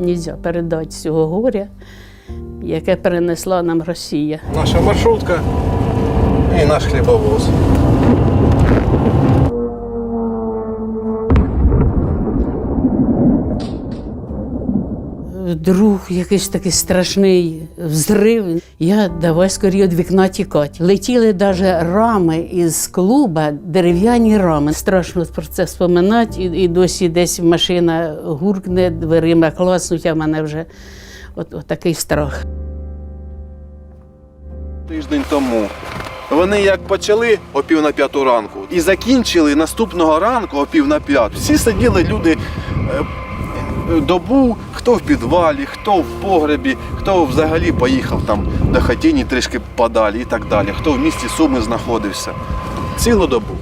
Нельзя передати цього горя, яке перенесла нам Росія. Наша маршрутка і наш хлібовоз. Вдруг якийсь такий страшний взрив. Я давай скоріше від вікна тікати. Летіли навіть рами із клуба, дерев'яні рами. Страшно про це споминати, і, і досі десь машина гуркне дверима, класнуть, а в мене вже от, от такий страх. Тиждень тому. Вони як почали о пів на п'яту ранку і закінчили наступного ранку о пів на п'яту. Всі сиділи люди е, добу, хто в підвалі, хто в погребі, хто взагалі поїхав там до хатіні трішки подалі і так далі, хто в місті Суми знаходився. Цілу добу.